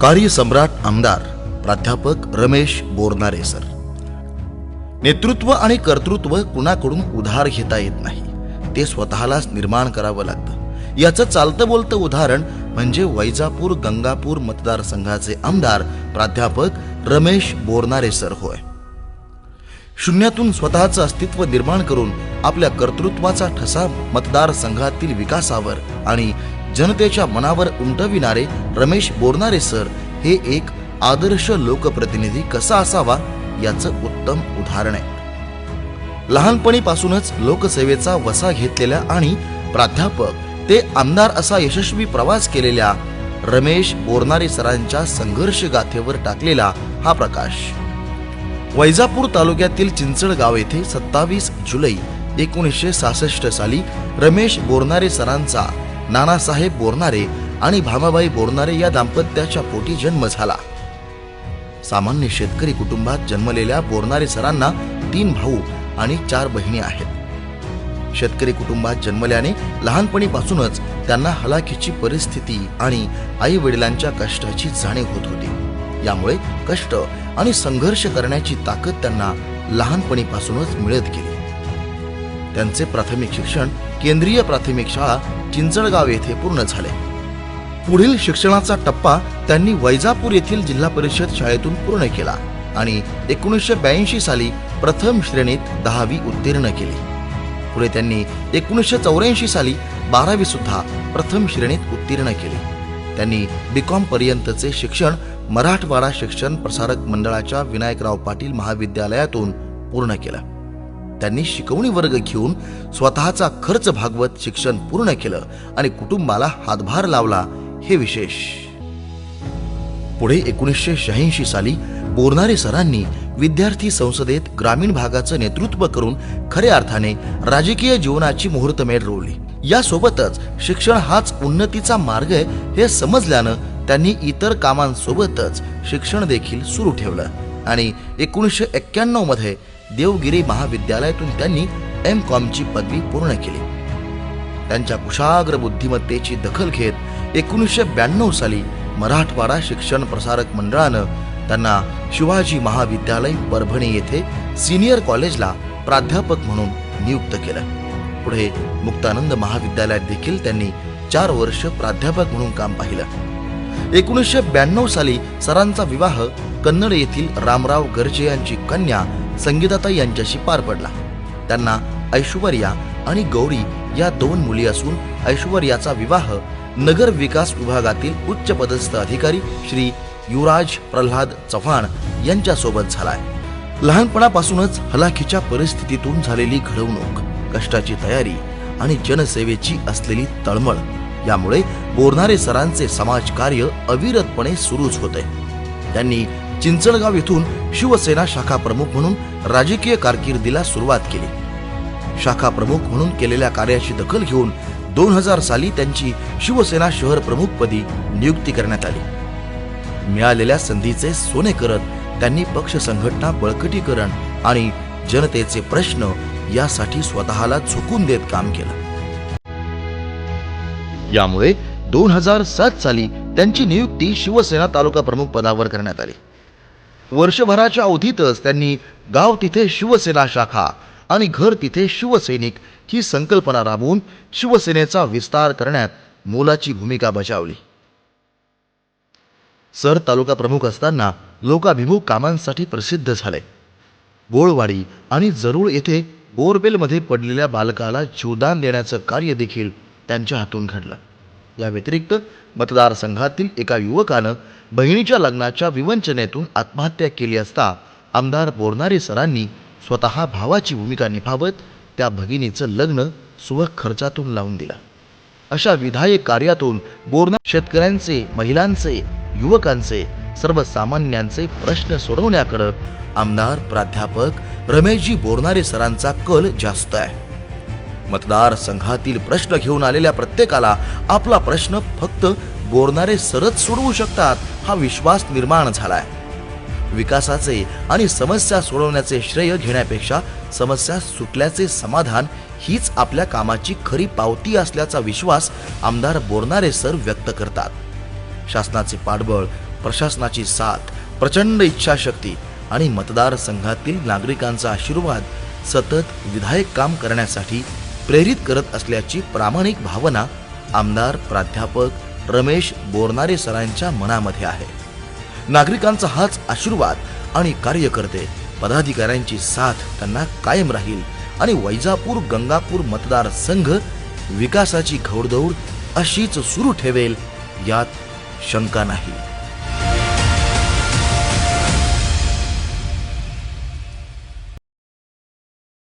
कार्यसम्राट आमदार प्राध्यापक रमेश बोरनारे सर. नेतृत्व आणि कर्तृत्व कुणाकडून उधार घेता येत नाही ते स्वतःलाच निर्माण करावं लागतं. याचं चालतं बोलतं उदाहरण म्हणजे वैजापूर गंगापूर मतदारसंघाचे आमदार प्राध्यापक रमेश बोरनारे सर होय. शून्यातून स्वतःचं अस्तित्व निर्माण करून आपल्या कर्तृत्वाचा ठसा मतदारसंघातील विकासावर आणि जनतेच्या मनावर उमटविणारे रमेश बोरणारे सर हे एक आदर्श लोकप्रतिनिधी कसा असावा याचं उत्तम उदाहरण आहे. लहानपणीपासूनच लोकसेवेचा वसा घेतलेल्या आणि प्राध्यापक ते आमदार असा यशस्वी प्रवास केलेल्या रमेश बोरणारे सरांच्या संघर्ष गाथेवर टाकलेला हा प्रकाश. वैजापूर तालुक्यातील चिंचळ गाव येथे सत्तावीस जुलै एकोणीसशे सहासष्ट साली रमेश बोरणारे सरांचा नानासाहेब बोरणारे आणि भामाबाई बोरणारे या दाम्पत्याच्या पोटी जन्म झाला. सामान्य शेतकरी कुटुंबात जन्मलेल्या बोरणारे सरांना तीन भाऊ आणि चार बहिणी आहेत. शेतकरी कुटुंबात जन्मल्याने लहानपणीपासूनच त्यांना हलाखीची परिस्थिती आणि आई वडिलांच्या कष्टाची जाणीव होत होती. यामुळे कष्ट आणि संघर्ष करण्याची ताकद त्यांना लहानपणीपासूनच मिळत गेली. त्यांचे प्राथमिक शिक्षण केंद्रीय प्राथमिक शाळा चिंचळगाव येथे पूर्ण झाले. पुढील शिक्षणाचा टप्पा त्यांनी वैजापूर येथील जिल्हा परिषद शाळेतून पूर्ण केला आणि एकोणीसशे ब्याऐंशी साली प्रथम श्रेणीत दहावी उत्तीर्ण केली. पुढे त्यांनी एकोणीसशे चौऱ्याऐंशी साली बारावी सुद्धा प्रथम श्रेणीत उत्तीर्ण केली. त्यांनी बीकॉम पर्यंतचे शिक्षण मराठवाडा शिक्षण प्रसारक मंडळाच्या विनायकराव पाटील महाविद्यालयातून पूर्ण केलं. त्यांनी शिकवणी वर्ग घेऊन स्वतःचा खर्च भागवत शिक्षण पूर्ण केलं आणि कुटुंबाला हातभार लावला हे विशेष. पुढे एकोणीसशे शहाऐंशी साली बोरणारे सरांनी विद्यार्थी संसदेत ग्रामीण भागाचं नेतृत्व करून खऱ्या अर्थाने राजकीय जीवनाची मुहूर्तमेढ रोवली. यासोबतच शिक्षण हाच उन्नतीचा मार्ग आहे हे समजल्यानं त्यांनी इतर कामांसोबतच शिक्षण देखील सुरू ठेवलं. आणि एकोणीसशे एक्क्याण्णवमध्ये देवगिरी महाविद्यालयातून त्यांनी एम कॉमची पदवी पूर्ण केली. त्यांच्या कुशाग्र बुद्धिमत्तेची दखल घेत एकोणीसशे ब्याण्णव साली मराठवाडा शिक्षण प्रसारक मंडळानं त्यांना शिवाजी महाविद्यालय परभणी येथे सिनियर कॉलेजला प्राध्यापक म्हणून नियुक्त केलं. पुढे मुक्तानंद महाविद्यालयात देखील त्यांनी चार वर्ष प्राध्यापक म्हणून काम पाहिलं. एकोणीसशे ब्याण्णव साली सरांचा विवाह कन्नड येथील रामराव गर्जे यांची कन्या संगीताताई यांच्याशी पार पडला. त्यांना ऐश्वर्या आणि गौरी या दोन मुली असून ऐश्वर्याचा विवाह नगर विकास विभागातील उच्च पदस्थ अधिकारी श्री युवराज प्रल्हाद चव्हाण यांच्यासोबत झालाय. लहानपणापासूनच हलाखीच्या परिस्थितीतून झालेली घडवणूक कष्टाची तयारी आणि जनसेवेची असलेली तळमळ यामुळे बोरणारे सरांचे समाजकार्य अविरतपणे सुरूच होते. त्यांनी चिंचणगाव येथून शिवसेना शाखा प्रमुख म्हणून राजकीय कारकिर्दीला सुरुवात केली. शाखा प्रमुख म्हणून केलेल्या कार्याची दखल घेऊन दोन हजार साली त्यांची शिवसेना शहर प्रमुखपदी नियुक्ती करण्यात आली. मिळालेल्या संधीचे सोने करत त्यांनी पक्ष संघटना बळकटीकरण आणि जनतेचे प्रश्न यासाठी स्वतःला झुकून देत काम केलं. यामुळे दोन हजार सात साली त्यांची नियुक्ती शिवसेना तालुका प्रमुख पदावर करण्यात आली. वर्षभराच्या अवधीतच त्यांनी गाव तिथे शिवसेना शाखा आणि घर तिथे शिवसैनिक ही संकल्पना राबवून शिवसेनेचा विस्तार करण्यात मोलाची भूमिका बजावली. सर तालुका प्रमुख असताना लोकाभिमुख कामांसाठी प्रसिद्ध झाले. गोळवाडी आणि जरूळ येथे बोरवेलमध्ये पडलेल्या बालकाला जीवदान देण्याचं कार्य देखील त्यांच्या हातून घडलं. या व्यतिरिक्त मतदारसंघातील एका युवकानं बहिणीच्या लग्नाच्या विवंचनेतून आत्महत्या केली असता आमदार बोरनारे सरांनी स्वतः भावाची भूमिका निभावत त्या भगिनीचं लग्न सुवख खर्चातून लावून दिलं. अशा विधायक कार्यातून बोरना शेतकऱ्यांचे महिलांचे युवकांचे सर्वसामान्यांचे प्रश्न सोडवण्याकडं आमदार प्राध्यापक रमेशजी बोरनारे सरांचा कल जास्त आहे. मतदारसंघातील प्रश्न घेऊन आलेल्या प्रत्येकाला आपला प्रश्न फक्त बोरणारे सरच सोडवू शकतात हा विश्वास निर्माण झालाय. विकासाचे आणि समस्या सोडवण्याचे श्रेय घेण्यापेक्षा समस्या सुटल्याचे समाधान हीच आपल्या कामाची खरी पावती असल्याचा विश्वास आमदार बोरणारे सर व्यक्त करतात. शासनाचे पाठबळ प्रशासनाची साथ प्रचंड इच्छाशक्ती आणि मतदारसंघातील नागरिकांचा आशीर्वाद सतत विधायक काम करण्यासाठी प्रेरित करत असल्याची प्रामाणिक भावना आमदार प्राध्यापक रमेश बोरनारे सरांच्या मनामध्ये आहे. नागरिकांचा हाच आशीर्वाद आणि कार्यकर्ते पदाधिकाऱ्यांची साथ त्यांना कायम राहील आणि वैजापूर गंगापूर मतदारसंघ विकासाची घौडदौड अशीच सुरू ठेवेल यात शंका नाही.